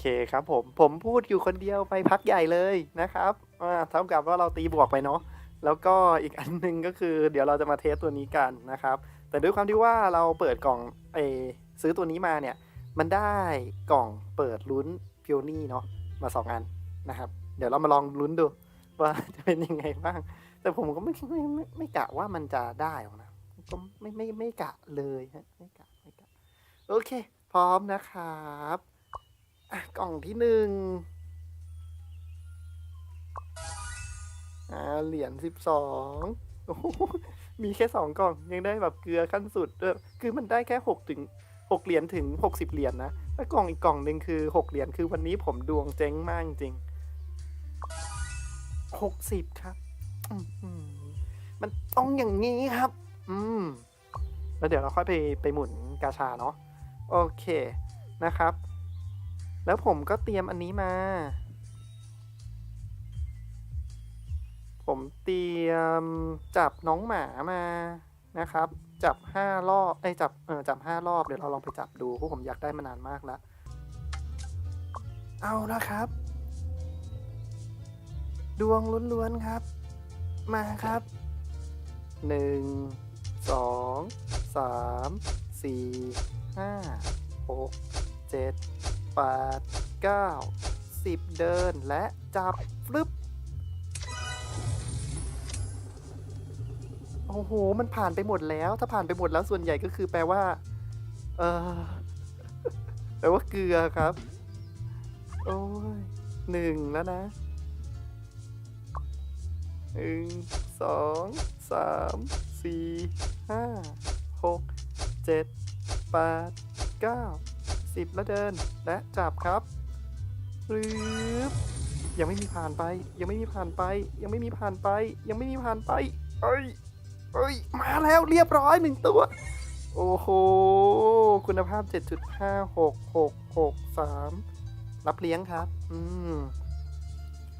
เคครับผม ผมพูดอยู่คนเดียวไปพักใหญ่เลยนะครับอ่าเท่ากับว่าเราตีบวกไปเนาะแล้วก็อีกอันหนึงก็คือเดี๋ยวเราจะมาเทสตัวนี้กันนะครับ แต่ด้วยความที่ว่าเราเปิดกล่องเอซื้อตัวนี้มาเนี่ย มันได้กล่องเปิดลุ้นพิวนี่เนาะมาสองอันนะครับ เดี๋ยวเรามาลองลุ้นดูว่าจะเป็นยังไงบ้าง แต่ผมก็ไม่ไม่ไม่ไม่กะว่ามันจะได้หรอกนะก็ไม่ไม่ไม่กะเลยฮะไม่กะไม่กะโอเค พร้อมนะครับ กล่องที่หนึ่งอ่าเหรียญสิบสองมีแค่สองกล่องยังได้แบบเกลือขั้นสุดด้วยคือมันได้แค่หกถึงหกเหรียญถึงหกสิบเหรียญนะแล้วกล่องอีกกล่องหนึ่งคือหกเหรียญคือวันนี้ผมดวงเจ๊งมากจริงหกสิบครับมันต้องอย่างนี้ครับ อืม แล้วเดี๋ยวเราค่อยไปไปหมุนกาชาเนาะโอเคนะครับ แล้วผมก็เตรียมอันนี้มา ผมเตรียมจับน้องหมามานะครับ จับห้ารอบไอ้จับเออจับห้ารอบเดี๋ยวเราลองไปจับดูเพราะผมอยากได้มานานมากแล้ว เอาละครับ ดวงล้วนๆครับ มาครับหนึ่งสองสามสี่ห้าหกเจ็ด แปดเก้าสิบเดินและจับฟลึบโอ้โห มันผ่านไปหมดแล้ว ถ้าผ่านไปหมดแล้วส่วนใหญ่ก็คือแปลว่า เออแปลว่าเกลือครับ โอ้ยหนึ่งแล้วนะหนึ่งสองสามสี่ห้าหกเจ็ดแปดเก้า สิบแล้วเดิน และจับครับรึบยังไม่มีผ่านไป ยังไม่มีผ่านไป ยังไม่มีผ่านไป ยังไม่มีผ่านไป เอ้ยเอ้ย มาแล้วเรียบร้อยหนึ่งตัว โอ้โห คุณภาพ 7.56663 รับเลี้ยงครับ อืม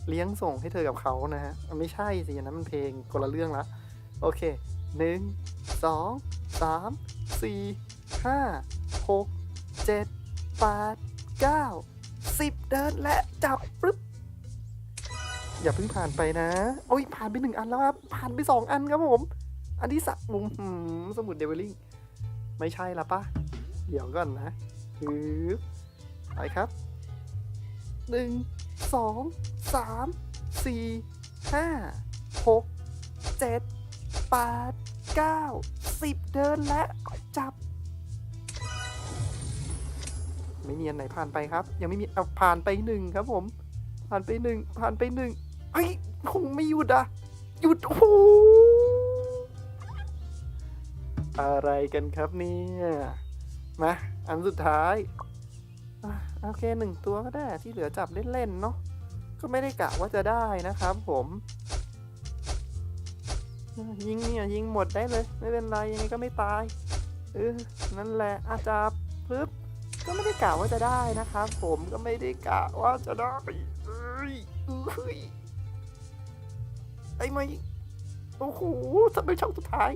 เลี้ยงส่งให้เธอกับเขานะฮะอะไม่ใช่สิอันนั้นมันเพลงคนละเรื่องละ โอเคหนึ่งสองสามสี่ห้าหกเจ็ด แปดเก้าสิบเดินและจับปึ๊บอย่าเพิ่งผ่านไปนะโอ้ยผ่านไปหนึ่งอันแล้วครับผ่านไปสองอันครับผม อันที่สามมุมสมุดเดวิลลิงไม่ใช่ละปะเดี๋ยวก่อนนะฮึบไปครับหนึ่งสองสามสี่ห้าหกเจ็ดแปดเก้าสิบเดินและจับ ไม่มีอันไหนผ่านไปครับ ยังไม่มีเอาผ่านไปหนึ่งครับผม ผ่านไปหนึ่งผ่านไปหนึ่งเฮ้ยคงไม่หยุดอะหยุดโอ้โหอะไรกันครับเนี่ยมาอันสุดท้ายอโอเคหนึ่งตัวก็ได้ที่เหลือจับเล่นๆเนาะก็ไม่ได้กะว่าจะได้นะครับผมยิงเนี่ยยิงหมดได้เลย ไม่เป็นไรยังไงก็ไม่ตายเออนั่นแหละอาจับปึ๊บ ก็ไม่ได้กะว่าจะได้นะครับ ผมก็ไม่ได้กะว่าจะได้เอ้ยเอ้ยไอ้ไม่โอ้โหทำไมช่องสุดท้าย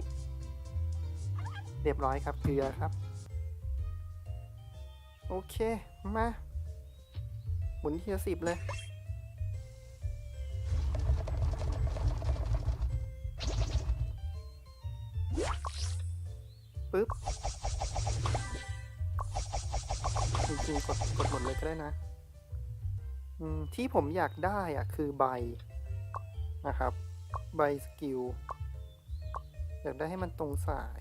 เรียบร้อยครับเกลือครับ โอเค มา หมุนเทียสิบเลย ที่ผมอยากได้อะคือใบนะครับ ใบสกิลอยากได้ให้มันตรงสาย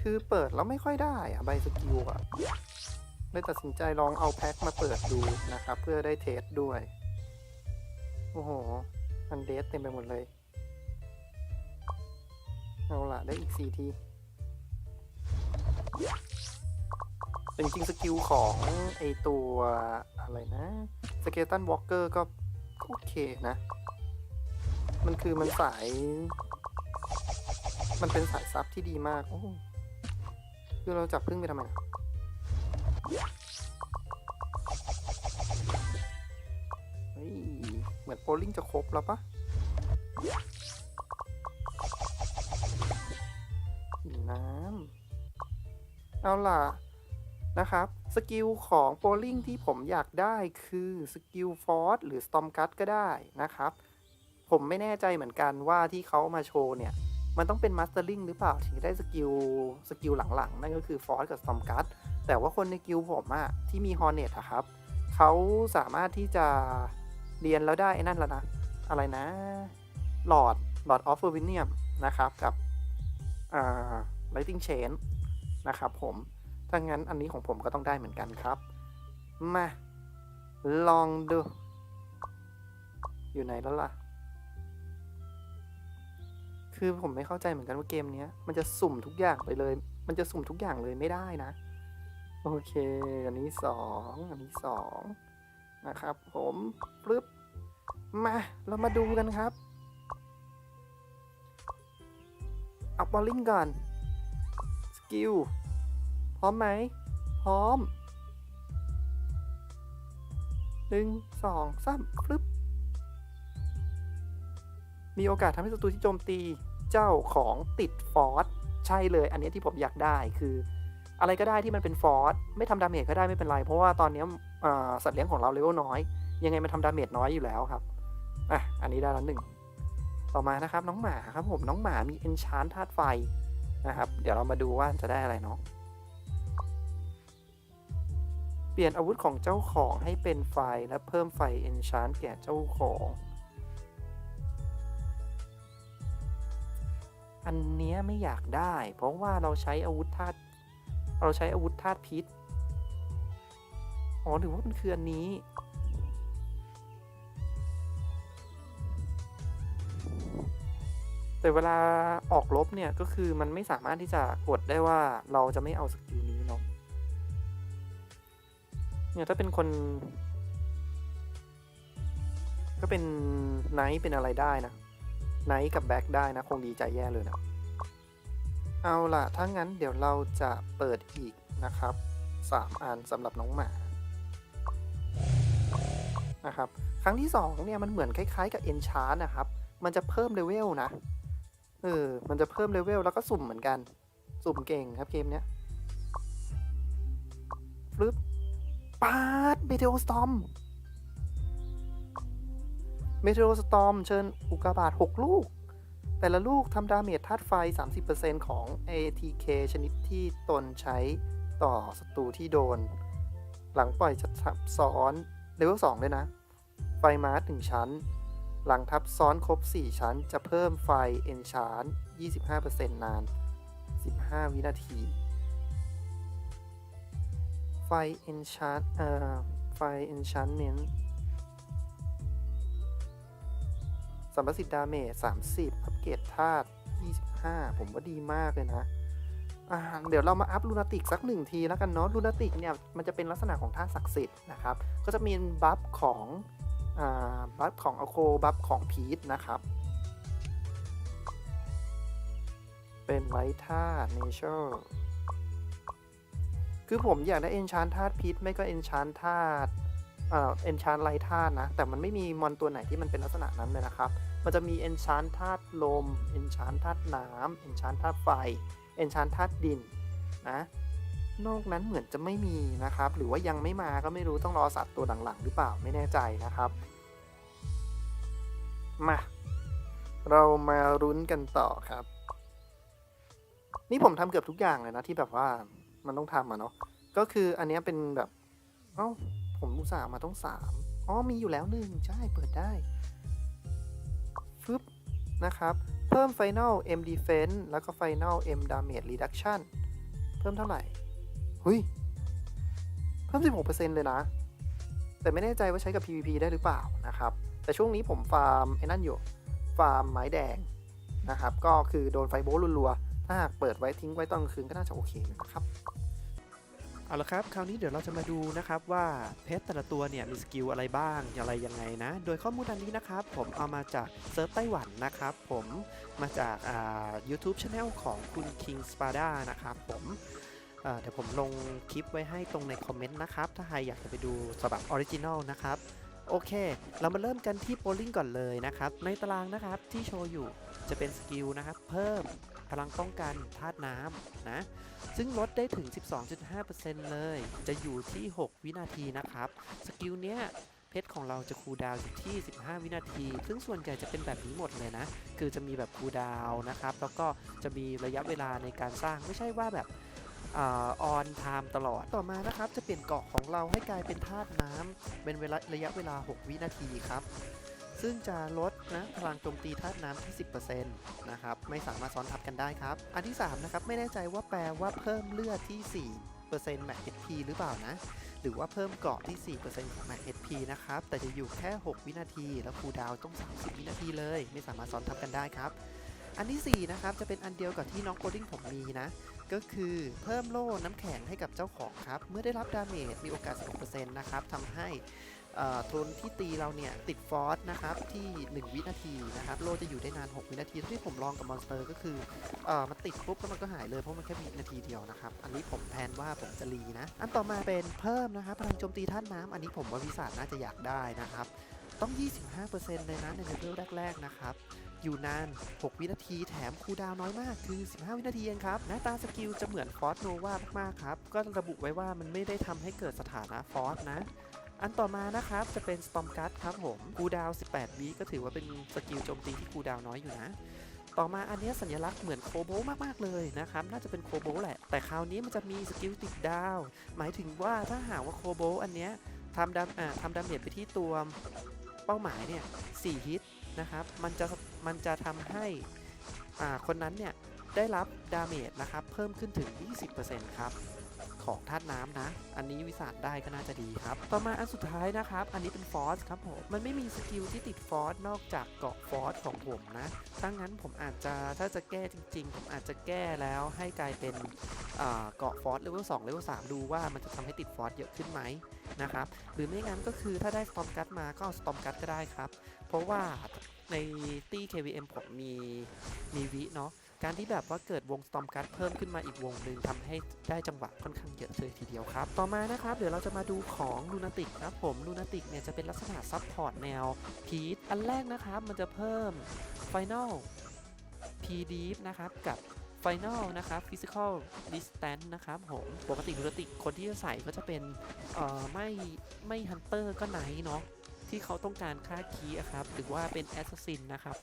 คือเปิดแล้วไม่ค่อยได้อะใบสกิลอะเลยตัดสินใจลองเอาแพ็คมาเปิดดูนะครับ เพื่อได้เทสด้วย โอ้โห อันเดสเต็มไปหมดเลย เอาละได้อีกสี่ที แต่จริงๆสกิลของไอตัวอะไรนะสเกตันวอล์กเกอร์ก็โอเคนะ มันคือมันสาย มันเป็นสายซับที่ดีมาก โอ้คือเราจับพึ่งไปทำไมอะเฮ้ยเหมือนโพลลิงจะครบแล้วปะน้ำเอาล่ะ นะครับ สกิลของโ o ลิงที่ผมอยากได้คือสกิลฟอร์สหรือสตอมกัตก็ได้นะครับ ผมไม่แน่ใจเหมือนกันว่าที่เขามาโชว์เนี่ย มันต้องเป็นมาสเตอร์ลิงหรือเปล่าถึงได้สกิลสกิลหลังๆ นั่นก็คือฟอร์สกับสตอมกัตแต่ว่าคนในกิลผมอะที่มีฮอร์เน็ตอะครับเขาสามารถที่จะเรียนแล้วได้ไอ้นั่นแล้วนะ อะไรนะหลอดหลอดออฟเฟอร์วินเนียมนะครับกับอ่าไลติงเชนนะครับผม ถ้างั้นอันนี้ของผมก็ต้องได้เหมือนกันครับ มา ลองดู อยู่ไหนแล้วล่ะ คือผมไม่เข้าใจเหมือนกันว่าเกมนี้มันจะสุ่มทุกอย่างไปเลย มันจะสุ่มทุกอย่างเลยไม่ได้นะ โอเค อันนี้สองอันนี้สองนะครับ ผมปึ๊บมา เรามาดูกันครับ เอาบอลลิงก่อน สกิล ร้อมไหม พร้อมหนึ่งสองสามปึ๊บมีโอกาสทำให้ศัตรูที่โจมตีเจ้าของติดฟอร์สใช่เลย อันนี้ที่ผมอยากได้คือ อะไรก็ได้ที่มันเป็นฟอร์สไม่ทำดาเมจก็ได้ไม่เป็นไร เพราะว่าตอนนี้สัตว์เลี้ยงของเราเลเวลน้อย ยังไงมันทำดาเมจน้อยอยู่แล้วครับอะอันนี้ได้แล้วหนึ่งต่อมานะครับน้องหมาครับผมน้องหมามี e n c h a n t ธาตุไฟนะครับ เดี๋ยวเรามาดูว่าจะได้อะไรเนาะ เปลี่ยนอาวุธของเจ้าของให้เป็นไฟและเพิ่มไฟ enchant แก่เจ้าของ อันเนี้ยไม่อยากได้ เพราะว่าเราใช้อาวุธธาตุเราใช้อาวุธธาตุพิษ อ๋อหรือว่ามันคืออันนี้ แต่เวลาออกลบเนี่ยก็คือมันไม่สามารถที่จะกดได้ว่าเราจะไม่เอาสกิล เนี่ยถ้าเป็นคน ก็เป็นไนท์เป็นอะไรได้นะไนท์กับแบ็คได้นะ คงดีใจแย่เลยนะ เอาล่ะ ถ้างั้นเดี๋ยวเราจะเปิดอีกนะครับ 3 อันสำหรับน้องหมานะครับครั้งที่ 2 เนี่ยมันเหมือนคล้ายๆกับ Enchant นะครับ มันจะเพิ่มเลเวลนะ เออ มันจะเพิ่มเลเวลแล้วก็สุ่มเหมือนกัน สุ่มเก่งครับเกมเนี้ยฟลึบ ปาดเมเทโอสตอมเมเทโอสตอมเชิญอุกกาบาต6 ลูก แต่ละลูกทำดาเมจธาตุไฟ 30%ของ ATK ชนิดที่ตนใช้ต่อศัตรูที่โดน หลังปล่อยจะทับซ้อนเลเวล2ด้วยนะ ไฟมาร์หนึ่งชั้น หลังทับซ้อนครบ 4 ชั้นจะเพิ่มไฟ Enchant 25%นาน 15 วินาที ไฟ Enchant เอ่อไฟ Enchantment สัมประสิทธิ์ดาเมจ30 อัปเกรดธาตุ 25 ผมว่าดีมากเลยนะ อ่า เดี๋ยวเรามาอัพลูนาติกสักหนึ่งทีแล้วกันเนาะ ลูนาติกเนี่ย มันจะเป็นลักษณะของธาตุศักดิ์สิทธิ์นะครับ ก็จะมีบัฟของ อ่า บัฟของอโค บัฟของพีทนะครับ เป็นไลท์ธาตุเนเชอร์ คือผมอยากได้เอนชานธาตุพีทไม่ก็เอนชานธาตุเอ่อเอนชานไลธาตุนะ แต่มันไม่มีมอนตัวไหนที่มันเป็นลักษณะนั้นเลยนะครับ มันจะมีเอนชานธาตุลมเอนชานธาตุน้ำเอนชานธาตุไฟเอนชานธาตุดินนะนอกนั้นเหมือนจะไม่มีนะครับ หรือว่ายังไม่มาก็ไม่รู้ต้องรอสัตว์ตัวหลังๆ หรือเปล่าไม่แน่ใจนะครับ มา เรามารุ้นกันต่อครับ นี่ผมทำเกือบทุกอย่างเลยนะที่แบบว่า มันต้องทำอะเนาะก็คืออันเนี้ยเป็นแบบ เอ้า ผมอุตส่าห์มาต้องสามอ๋อ มีอยู่แล้วหนึ่งใช่ เปิดได้ฟึบนะครับ เพิ่ม Final M Defense แล้วก็ Final M Damage Reduction เพิ่มเท่าไหร่หุยเพิ่ม 16%เลยนะ แต่ไม่แน่ใจว่าใช้กับ PVP ได้หรือเปล่านะครับ แต่ช่วงนี้ผมฟาร์มไอ้นั่นอยู่ ฟาร์มไม้แดงนะครับ ก็คือโดนไฟโบลรัวๆ ถ้าหากเปิดไว้ทิ้งไว้ตอนกลางคืนก็น่าจะโอเคนะครับ เอาละครับ คราวนี้เดี๋ยวเราจะมาดูนะครับว่าเพชรแต่ละตัวเนี่ยมีสกิลอะไรบ้างอะไรยังไงนะ โดยข้อมูลอันนี้นะครับ ผมเอามาจากเซิร์ฟไต้หวันนะครับ ผมมาจากอ่า YouTube Channel ของคุณ King Spada นะครับผมเดี๋ยวผมลงคลิปไว้ให้ตรงในคอมเมนต์นะครับ ถ้าใครอยากจะไปดูฉบับออริจินอลนะครับ โอเค เรามาเริ่มกันที่โ o ลลิงก่อนเลยนะครับ ในตารางนะครับที่โชว์อยู่จะเป็นสกิลนะครับ เพิ่ม พลังป้องกันธาตุน้ำนะ ซึ่งลดได้ถึง 12.5%เลย จะอยู่ที่ 6 วินาทีนะครับ สกิลเนี้ยเพชรของเราจะคูลดาวอยู่ที่ 15 วินาที ซึ่งส่วนใหญ่จะเป็นแบบนี้หมดเลยนะ คือจะมีแบบคูลดาวน์นะครับ แล้วก็จะมีระยะเวลาในการสร้าง ไม่ใช่ว่าแบบออนไทม์ตลอด ต่อมานะครับ จะเปลี่ยนเกาะของเราให้กลายเป็นธาตุน้ำเป็นเวลาระยะเวลา 6 วินาทีครับ ซึ่งจะลดนะพลังโจมตีธาตุน้ำที่ 10%นะครับไม่สามารถซ้อนทับกันได้ครับ อันที่3นะครับไม่แน่ใจว่าแปลว่าเพิ่มเลือดที่4% Max HP หรือเปล่านะ หรือว่าเพิ่มเกราะที่ 4%ของ Max HP นะครับ แต่จะอยู่แค่ 6 วินาที แล้วคูลดาวต้อง 30 วินาทีเลย ไม่สามารถซ้อนทับกันได้ครับ อันที่ 4 นะครับ จะเป็นอันเดียวกับที่น้องโคดิ้งผมมีนะก็คือเพิ่มโล่น้ำแข็งให้กับเจ้าของครับ เมื่อได้รับดาเมจมีโอกาส 16%นะครับทำให้ เอ่อโทนที่ตีเราเนี่ยติดฟอสนะครับที่ 1 วินาทีนะครับโลจะอยู่ได้นาน 6 วินาทีที่ผมลองกับมอนสเตอร์ก็คือเออมันติดปุ๊บแล้วมันก็หายเลยเพราะมันแค่วินาทีเดียวนะครับ อันนี้ผมแทนว่าผมจะรีนะ อันต่อมาเป็นเพิ่มนะครับพลังโจมตีท่านน้ำอันนี้ผมว่าวิสาทน่าจะอยากได้นะครับ ต้อง 25%เลยนะในเลเวลแรก ๆ นะครับอยู่นาน 6 วินาที แถมคูดาวน้อยมาก คือ 15 วินาทีเองครับ หน้าตาสกิลจะเหมือนฟอสโนวามากๆครับ ก็ระบุไว้ว่ามันไม่ได้ทำให้เกิดสถานะฟอสนะ อันต่อมานะครับจะเป็น Storm Guard ครับผมคูดาว 18วิก็ถือว่าเป็นสกิลโจมตีที่คูดาวน้อยอยู่นะ ต่อมาอันนี้สัญลักษณ์เหมือนโคโบมากๆเลยนะครับ น่าจะเป็นโคโบแหละ แต่คราวนี้มันจะมีสกิลติดดาว หมายถึงว่าถ้าหากว่าโคโบอันเนี้ยทำดาอ่าทำดาเมจไปที่ตัวเป้าหมายเนี่ย4ฮิตนะครับ มันจะมันจะทำให้อ่าคนนั้นเนี่ยได้รับดาเมจนะครับเพิ่มขึ้นถึง 20%ครับ ของธาตุน้ำนะ อันนี้วิสาดได้ก็น่าจะดีครับ ต่อมาอันสุดท้ายนะครับ อันนี้เป็นฟอสครับผม มันไม่มีสกิลที่ติดฟอสนอกจากเกาะฟอสของผมนะถ้างั้นผมอาจจะถ้าจะแก้จริง ๆ ผมอาจจะแก้แล้วให้กลายเป็นเกาะฟอสเลเวล2เลเวล3ดูว่ามันจะทำให้ติดฟอสเยอะขึ้นไหมนะครับหรือไม่งั้นก็คือถ้าได้สตอมกัตมาก็เอาสตอมกัตก็ได้ครับ เพราะว่าในตี้ KVM ผมมีมีวิเนาะ การที่แบบว่าเกิดวง Storm Guard เพิ่มขึ้นมาอีกวงหนึ่งทำให้ได้จังหวะค่อนข้างเยอะเลยทีเดียวครับ ต่อมานะครับ เดี๋ยวเราจะมาดูของ Lunatic ครับผม Lunatic เนี่ยจะเป็นลักษณะซับพอร์ตแนวพีทอันแรกนะครับ มันจะเพิ่ม Final P Deep นะครับกับ Final นะครับ Physical Distance นะครับผมปกติ Lunatic คนที่จะใส่ก็จะเป็นเอ่อไม่ไม่ Hunter ก็ไหนเนาะที่เขาต้องการค่าคีย์อะครับหรือว่าเป็น Assassin นะครับ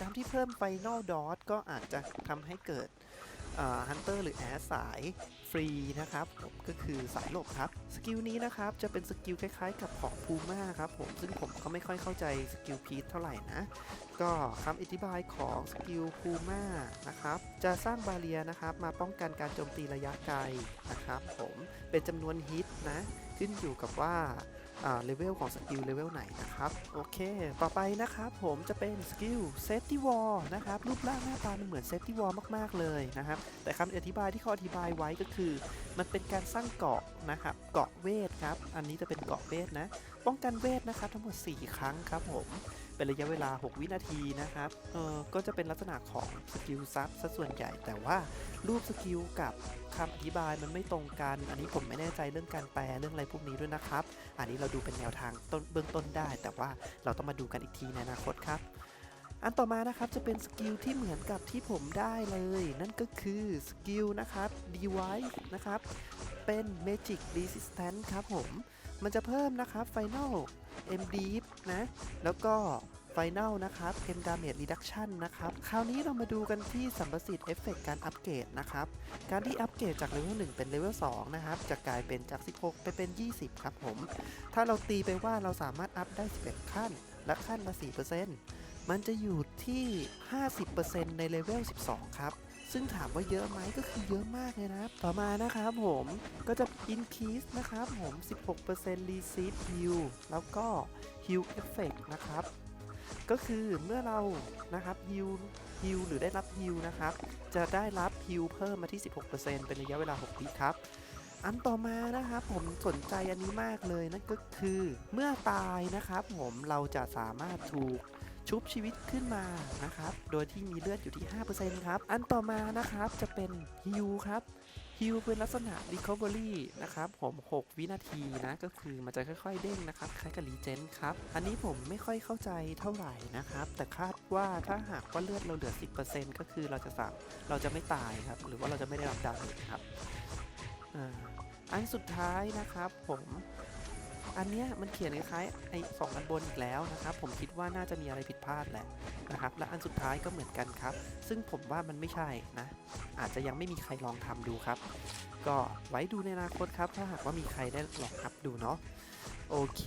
การที่เพิ่ม Final Dot ก็อาจจะทำให้เกิดฮันเตอร์หรือแอสสายฟรีนะครับผมก็คือสายหลบครับ สกิลนี้นะครับ จะเป็นสกิลคล้ายๆ กับของพูม่าครับผมซึ่งผมก็ไม่ค่อยเข้าใจสกิลพีทเท่าไหร่นะ ก็คำอธิบายของสกิลพูม่านะครับ จะสร้างบาเรียนะครับมาป้องกันการโจมตีระยะไกลนะครับผมเป็นจำนวนฮิตนะ ขึ้นอยู่กับว่า เลเวลของสกิลเลเวลไหนนะครับ โอเค ต่อไปนะครับผมจะเป็นสกิลเซฟตี้วอลนะครับ รูปร่างหน้าตามันเหมือนเซฟตี้วอลมาก ๆ เลยนะครับ แต่คำอธิบายที่เขาอธิบายไว้ก็คือ มันเป็นการสร้างเกาะนะครับ เกาะเวทครับ อันนี้จะเป็นเกาะเวทนะ ป้องกันเวทนะครับทั้งหมด 4 ครั้งครับผม เป็นระยะเวลา 6 วินาทีนะครับ เออก็จะเป็นลักษณะของสกิลซับซะส่วนใหญ่ แต่ว่ารูปสกิลกับคำอธิบายมันไม่ตรงกัน อันนี้ผมไม่แน่ใจเรื่องการแปลเรื่องอะไรพวกนี้ด้วยนะครับ อันนี้เราดูเป็นแนวทางต้นเบื้องต้นได้ แต่ว่าเราต้องมาดูกันอีกทีในอนาคตครับอันต่อมานะครับจะเป็นสกิลที่เหมือนกับที่ผมได้เลย นั่นก็คือสกิลนะครับ device นะครับ เป็น magic resistance ครับผม มันจะเพิ่มนะครับ final m deep นะ แล้วก็ Final นะครับ M Damage Reduction นะครับ คราวนี้เรามาดูกันที่สัมประสิทธิ์เอฟเฟกการอัปเกรดนะครับ การที่อัปเกรดจากเลเวล1เป็นเลเวล2นะครับ จะกลายเป็นจาก 16 ไปเป็น 20 ครับผม ถ้าเราตีไปว่าเราสามารถอัพได้ 11 ขั้น และขั้นละ 4%มันจะอยู่ที่ 50%ในเลเวล12 ครับ ซึ่งถามว่าเยอะไหมก็คือเยอะมากเลยนะต่อมานะครับผมก็จะ increase นะครับผม 16% receive heal แล้วก็ heal effect นะครับ ก็คือเมื่อเรานะครับฮิวฮิวหรือได้รับฮิวนะครับ จะได้รับฮิวเพิ่มมาที่ 16%เป็นระยะเวลา 6 ปีครับ อันต่อมานะครับผมสนใจอันนี้มากเลยนั่นก็คือ เมื่อตายนะครับผมเราจะสามารถถูก ชุบชีวิตขึ้นมานะครับ โดยที่มีเลือดอยู่ที่ 5%ครับ อันต่อมานะครับจะเป็นฮิวครับฮิวเป็นลักษณะ Recovery นะครับผม6 วินาทีนะก็คือมันจะค่อยๆเด้งนะครับคล้ายกับรีเจนครับ อันนี้ผมไม่ค่อยเข้าใจเท่าไหร่นะครับ แต่คาดว่าถ้าหากว่าเลือดเราเหลือ 10%ก็คือเราจะสามเราจะไม่ตายครับ หรือว่าเราจะไม่ได้รับดาเมจครับออันสุดท้ายนะครับผม อันเนี้ยมันเขียนคล้ายๆไอ้สองอันบนอีกแล้วนะครับผมคิดว่าน่าจะมีอะไรผิดพลาดแหละนะครับและอันสุดท้ายก็เหมือนกันครับ ซึ่งผมว่ามันไม่ใช่นะอาจจะยังไม่มีใครลองทำดูครับ ก็ไว้ดูในอนาคตครับ ถ้าหากว่ามีใครได้ลองทำดูเนาะโอเค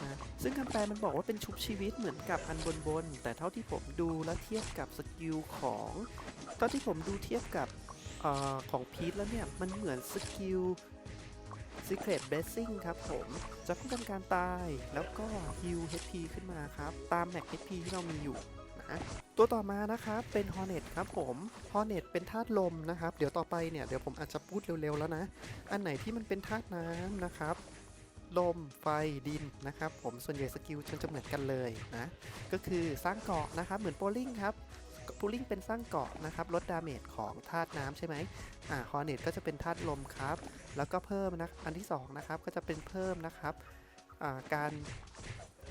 นะซึ่งคำแปลมันบอกว่าเป็นชุบชีวิตเหมือนกับอันบนบน แต่เท่าที่ผมดูและเทียบกับสกิลของเท่าที่ผมดูเทียบกับออของพีทแล้วเนี่ย มันเหมือนสกิล Secret Blessing ครับผม จะป้องกันการตายแล้วก็ Heal HP ขึ้นมาครับ ตาม Max HP ที่เรามีอยู่นะตัวต่อมานะครับเป็น Hornet ครับผม Hornet เป็นธาตุลมนะครับ เดี๋ยวต่อไปเนี่ยเดี๋ยวผมอาจจะพูดเร็วๆแล้วนะ อันไหนที่มันเป็นธาตุน้ำนะครับลม ไฟ ดิน นะครับ ผม ส่วนใหญ่สกิลจะเหมือนกันเลยนะ ก็คือสร้างเกาะนะครับ เหมือนโปลิงครับโปลิงเป็นสร้างเกาะนะครับ ลดดาเมจของธาตุน้ำใช่ไหมอ่า ฮอร์เน็ตก็จะเป็นธาตุลมครับ แล้วก็เพิ่มนะอันที่2นะครับก็จะเป็นเพิ่มนะครับการ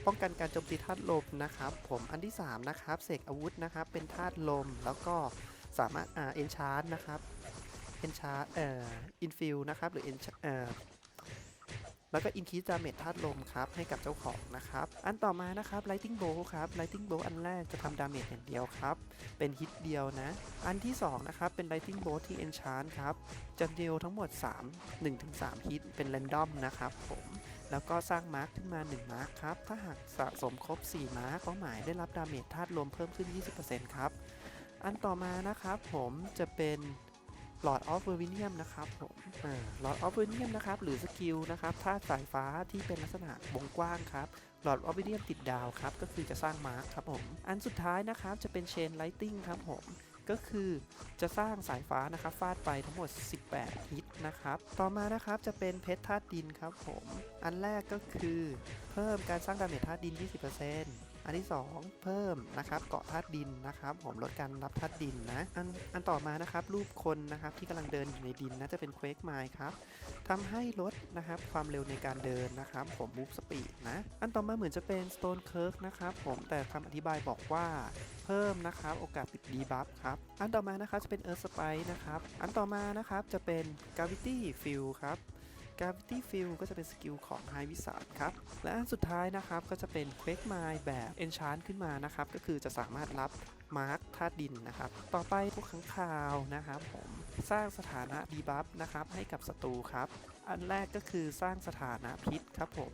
ป้องกันการโจมตีธาตุลมนะครับ ผมอันที่3นะครับเสกอาวุธนะครับเป็นธาตุลมแล้วก็สามารถเอนชาร์ดนะครับเอนชาร์เอ่ออินฟิลนะครับหรือเอนเอ่อ แล้วก็อินคีดาเมจธาตุลมครับให้กับเจ้าของนะครับ อันต่อมานะครับ Lighting Bolt ครับ Lighting Bolt อันแรกจะทำดาเมจอย่างเดียวครับ เป็นฮิตเดียวนะ อันที่2นะครับเป็น Lighting Bolt ที่ Enchant ครับจะเดียวทั้งหมด 3 1-3 ฮิตเป็น Random นะครับผมแล้วก็สร้างมาร์คขึ้นมา 1 มาร์คครับ ถ้าหากสะสมครบ 4 มาร์คเป้าหมายได้รับดาเมจธาตุลมเพิ่มขึ้น 20%ครับ อันต่อมานะครับผมจะเป็น Lord of v e r i n i u m นะครับผมอ่า Lord of v e r i n i u m นะครับหรือสกิลนะครับธาตุสายฟ้าที่เป็นลักษณะวงกว้างครับ Lord of v e r i n i u m ติดดาวครับก็คือจะสร้างมาร์คครับผมอันสุดท้ายนะครับจะเป็น Chain Lighting ครับผมก็คือจะสร้างสายฟ้านะครับฟาดไปทั้งหมด 18 ฮิตนะครับ ต่อมานะครับจะเป็นเพชรธาตุดินครับผม อันแรกก็คือเพิ่มการสร้างดาเมจธาตุดิน 20% อันที่ 2 เพิ่มนะครับเกาะธาตุดินนะครับ ผมลดการรับธาตุดินนะอันอันต่อมานะครับรูปคนนะครับที่กำลังเดินอยู่ในดินนะจะเป็นเควกไมล์ครับทำให้ลดนะครับความเร็วในการเดินนะครับ ผมมูฟสปีดนะอันต่อมาเหมือนจะเป็น Stone Curve นะครับผมแต่คำอธิบายบอกว่าเพิ่มนะครับโอกาสติดดีบัฟครับอันต่อมานะครับจะเป็น Earth Spike นะครับอันต่อมานะครับจะเป็น Gravity Field ครับ Gravity Field ก็จะเป็นสกิลของ High Wizard ครับ และอันสุดท้ายนะครับก็จะเป็น Quake Mine แบบ Enchant ขึ้นมานะครับ ก็คือจะสามารถรับมาร์คธาตุดินนะครับ ต่อไปพวกขังข่าวนะครับผมสร้างสถานะดีบัฟนะครับให้กับศัตรูครับ อันแรกก็คือสร้างสถานะพิษครับผม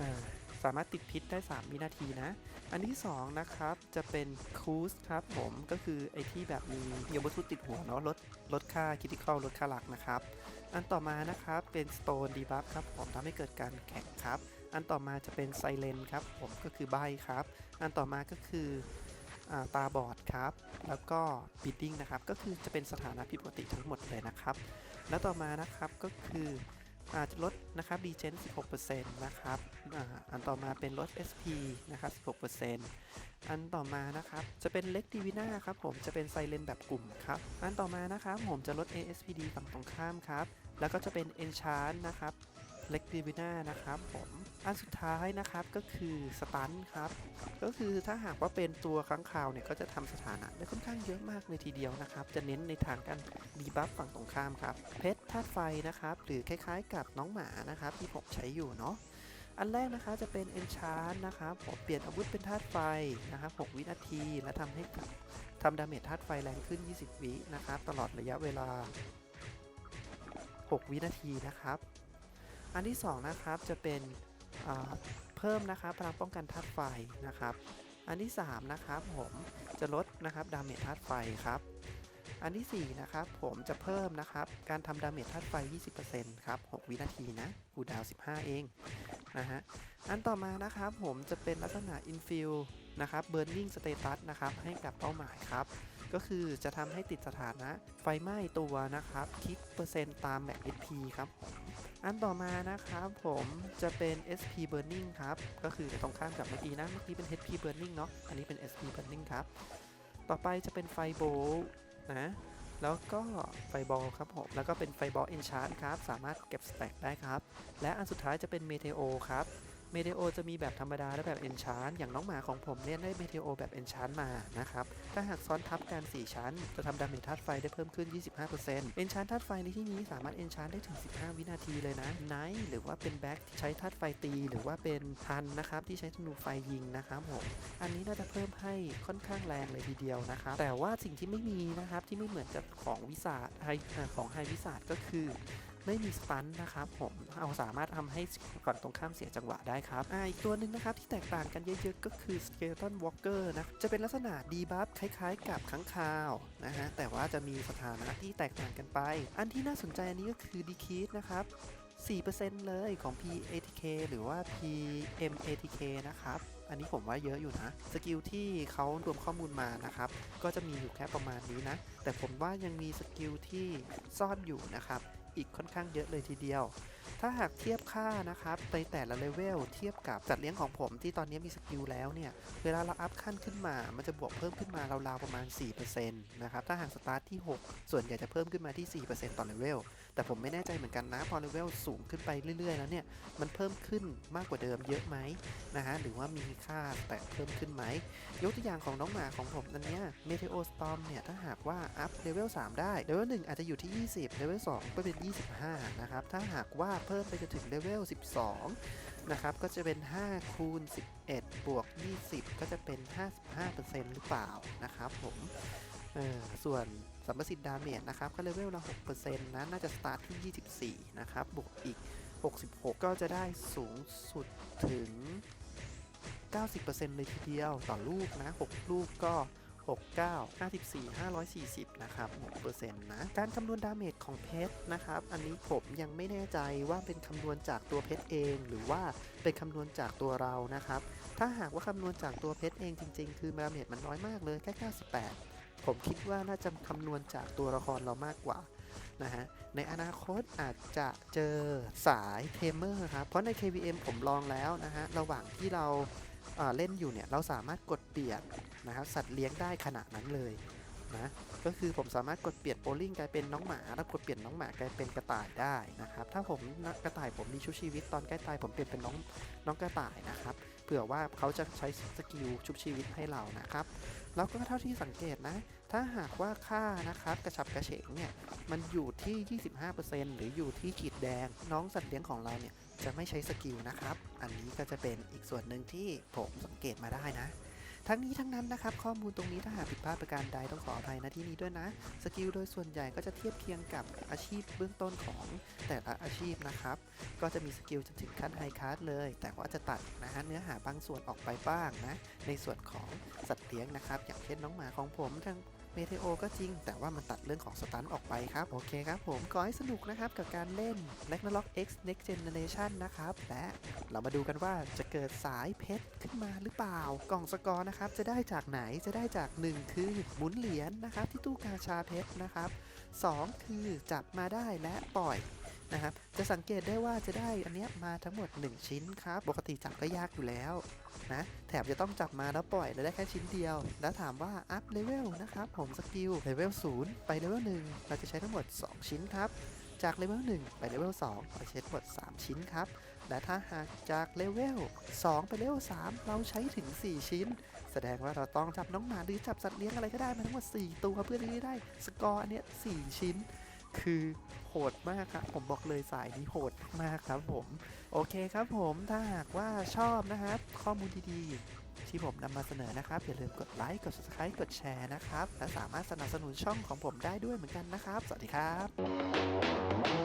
อ่า สามารถติดพิษได้ 3 วินาทีนะ อันที่ 2 นะครับ จะเป็นคูสครับผมก็คือไอที่แบบมีเยมทูตติดหัวเนาะลดลดค่าคิติคอลลดค่าหลักนะครับ อันต่อมานะครับเป็น Stone Debuff ครับผมทำให้เกิดการแข่งครับ อันต่อมาจะเป็น Silent ครับผมก็คือใบครับ อันต่อมาก็คืออตาบอดครับ แล้วก็ Bidding นะครับ ก็คือจะเป็นสถานะผิดปกติทั้งหมดเลยนะครับ แล้วต่อมานะครับก็คือ อาจจะลดนะครับดีเจน16%นะครับออันต่อมาเป็นลด SP นะครับ 16%อันต่อมานะครับจะเป็นเล็กดีวิน่าครับผมจะเป็นไซเลนแบบกลุ่มครับ อันต่อมานะครับผมจะลด ASPD ฝั่งตรงข้ามครับ แล้วก็จะเป็น Enchant นะครับเล็กดีวิน่านะครับผม อันสุดท้ายนะครับก็คือสตันครับ ก็คือถ้าหากว่าเป็นตัวค้างคาวเนี่ยก็จะทำสถานะได้ค่อนข้างเยอะมากเลยทีเดียวนะครับ จะเน้นในทางการดีบัฟฝั่งตรงข้ามครับ เพชรธาตุไฟนะครับ หรือคล้ายๆกับน้องหมานะครับที่ผมใช้อยู่เนาะอันแรกนะคะจะเป็น Enchant นะครับผมเปลี่ยนอาวุธเป็นธาตุไฟนะครับ 6 วินาที และทำให้กับทำดาเมจธาตุไฟแรงขึ้น 20 วินะครับ ตลอดระยะเวลา 6 วินาทีนะครับ อันที่ 2 นะครับจะเป็น เพิ่มนะครับพลังป้องกันธาตุไฟนะครับ อันที่ 3 นะครับผมจะลดนะครับดาเมจธาตุไฟครับ อันที่ 4 นะครับผมจะเพิ่มนะครับการทำดาเมจธาตุไฟ 20%ครับ 6 วินาทีนะกูดาว 15 เองนะฮะอันต่อมานะครับผมจะเป็นลักษณะ infill นะครับ burning status นะครับให้กับเป้าหมายครับ ก็คือจะทำให้ติดสถานะไฟไหม้ตัวนะครับ คิดเปอร์เซ็นต์ตามแม็ก SP ครับ อันต่อมานะครับผมจะเป็น SP Burning ครับ ก็คือตรงข้ามกับเมื่อกี้นะ เมื่อกี้เป็น HP Burning เนาะ อันนี้เป็น SP Burning ครับ ต่อไปจะเป็นไฟโบลนะ แล้วก็ไฟบอลครับผม แล้วก็เป็นไฟบอลเอนชาร์ดครับ สามารถเก็บสแต็กได้ครับ และอันสุดท้ายจะเป็นเมเทโอครับ เมเทโอจะมีแบบธรรมดาและแบบเอนชานอย่างน้องหมาของผมเนี่ยได้เมเทโอแบบเอนชานมานะครับ ถ้าหากซ้อนทับกัน 4 ชั้น จะทำดาเมจธาตุไฟได้เพิ่มขึ้น 25%เอนชานธาตุไฟในที่นี้สามารถเอนชานได้ถึง 15 วินาทีเลยนะไนท์หรือว่าเป็นแบ็คที่ใช้ธาตุไฟตีหรือว่าเป็นทันนะครับที่ใช้ธนูไฟยิงนะครับผมอันนี้น่าจะเพิ่มให้ค่อนข้างแรงเลยทีเดียวนะครับแต่ว่าสิ่งที่ไม่มีนะครับที่ไม่เหมือนกับของวิสาของไฮวิสาก็คือ ไม่มีสตันนะครับผมเอาสามารถทำให้ก่อนตรงข้ามเสียจังหวะได้ครับอ่าอีกตัวหนึ่งนะครับที่แตกต่างกันเยอะๆก็คือ Skeleton Walker นะจะเป็นลักษณะดีบัฟคล้ายๆ กับค้างคาวนะฮะแต่ว่าจะมีสถานะที่แตกต่างกันไป อันที่น่าสนใจอันนี้ก็คือ Decrease นะครับ4%เลยของ PATK หรือว่า PMATK นะครับ อันนี้ผมว่าเยอะอยู่นะ สกิลที่เขารวมข้อมูลมานะครับ ก็จะมีอยู่แค่ประมาณนี้นะ แต่ผมว่ายังมีสกิลที่ซ่อนอยู่นะครับ อีกค่อนข้างเยอะเลยทีเดียว ถ้าหากเทียบค่านะครับในแต่ละเลเวลเทียบกับจัดเลี้ยงของผมที่ตอนนี้มีสกิลแล้วเนี่ย เวลาเราอัพขั้นขึ้นมา มันจะบวกเพิ่มขึ้นมาราวๆประมาณ 4%นะครับ ถ้าหากสตาร์ทที่ 6 ส่วนใหญ่จะเพิ่มขึ้นมาที่ 4%ต่อเลเวล แต่ผมไม่แน่ใจเหมือนกันนะ พอเลเวลสูงขึ้นไปเรื่อย ๆ แล้วเนี่ย มันเพิ่มขึ้นมากกว่าเดิมเยอะไหมนะฮะ หรือว่ามีค่าแต่เพิ่มขึ้นไหม ยกตัวอย่างของน้องหมาของผมอันเนี้ย Meteo Storm เนี่ย ถ้าหากว่าอัพเลเวล3ได้ เลเวล1อาจจะอยู่ที่ 20 เลเวล2ก็เป็น 25 นะครับ ถ้าหากว่าเพิ่มไปจนถึงเลเวล 12 นะครับ ก็จะเป็น 5 คูณ 11 บวก 20 ก็จะเป็น 55%หรือเปล่านะครับผม เออ ส่วน สัมประสิทธิ์ดาเมจนะครับก็เลเวลละ6%นะน่าจะสตาร์ทที่ 24 นะครับ บวกอีก 66 ก็จะได้สูงสุดถึง 90%เลยทีเดียวต่อลูกนะ 6 ลูกก็69 54 540 นะครับ6%นะ การคำนวณดาเมจของเพชรนะครับ อันนี้ผมยังไม่แน่ใจว่าเป็นคำนวณจากตัวเพชรเอง หรือว่าเป็นคำนวณจากตัวเรานะครับ ถ้าหากว่าคำนวณจากตัวเพชรเองจริง ๆ คือดาเมจมันน้อยมากเลยแค่ 98 ผมคิดว่าน่าจะคำนวณจากตัวละครเรามากกว่านะฮะในอนาคตอาจจะเจอสายเทมเมอร์ครับเพราะใน KVM ผมลองแล้วนะฮะระหว่างที่เราเอ่อเล่นอยู่เนี่ยเราสามารถกดเปลี่ยนนะครับสัตว์เลี้ยงได้ขนาดนั้นเลยนะก็คือผมสามารถกดเปลี่ยนโบลิ่งกลายเป็นน้องหมา แล้วกดเปลี่ยนน้องหมากลายเป็นกระต่ายได้นะครับถ้าผมกระต่ายผมมีชุบชีวิตตอนใกล้ตายผมเปลี่ยนเป็นน้องน้องกระต่ายนะครับเผื่อว่าเขาจะใช้สกิลชุบชีวิตให้เรานะครับ แล้วก็เท่าที่สังเกตนะ ถ้าหากว่าค่านะครับกระฉับกระเฉงเนี่ย มันอยู่ที่ 25%หรืออยู่ที่ขีดแดง น้องสัตว์เลี้ยงของเราเนี่ยจะไม่ใช้สกิลนะครับ อันนี้ก็จะเป็นอีกส่วนหนึ่งที่ผมสังเกตมาได้นะ ทั้งนี้ทั้งนั้นนะครับข้อมูลตรงนี้ถ้าหากผิดพลาดประการใดต้องขออภัยนะที่นี้ด้วยนะ สกิลโดยส่วนใหญ่ก็จะเทียบเคียงกับอาชีพเบื้องต้นของแต่ละอาชีพนะครับ ก็จะมีสกิลจนถึงขั้นไฮคาร์ดเลย แต่ว่าจะตัดนะฮะเนื้อหาบางส่วนออกไปบ้างนะ ในส่วนของสัตว์เลี้ยงนะครับ อย่างเช่นน้องหมาของผมทาง เมเทโอก็จริง แต่ว่ามันตัดเรื่องของสตันออกไปครับ โอเคครับผมขอให้สนุกนะครับ กับการเล่น r a g n a r o k X Next Generation นะครับ และเรามาดูกันว่าจะเกิดสายเพชรขึ้นมาหรือเปล่า กล่องสกอร์นะครับ จะได้จากไหนจะได้จาก 1 คือหมุนเหรียญนะครับ ที่ตู้กาชาเพชรนะครับ 2 คือจับมาได้และปล่อย นะครับ จะสังเกตได้ว่าจะได้อันเนี้ยมาทั้งหมด 1 ชิ้นครับ ปกติจับก็ยากอยู่แล้วนะ แถมจะต้องจับมาแล้วปล่อยแล้วได้แค่ชิ้นเดียว แล้วถามว่าอัพเลเวลนะครับ ผมสกิลเลเวล0ไปเลเวล1เราจะใช้ทั้งหมด 2 ชิ้นครับ จากเลเวล1ไปเลเวล2เราใช้ทั้งหมด 3 ชิ้นครับ และถ้าหากจากเลเวล2ไปเลเวล3เราใช้ถึง 4 ชิ้น แสดงว่าเราต้องจับน้องหมาหรือจับสัตว์เลี้ยงอะไรก็ได้มาทั้งหมด 4 ตัวเพื่อที่จะได้สกอร์อันเนี้ย4ชิ้น คือโหดมากครับ ผมบอกเลยสายนี้โหดมากครับผม โอเคครับผมถ้าหากว่าชอบนะครับ ข้อมูลดีๆ ที่ผมนำมาเสนอนะครับ อย่าลืมกดไลค์กด subscribe กดแชร์นะครับ และสามารถสนับสนุนช่องของผมได้ด้วยเหมือนกันนะครับ สวัสดีครับ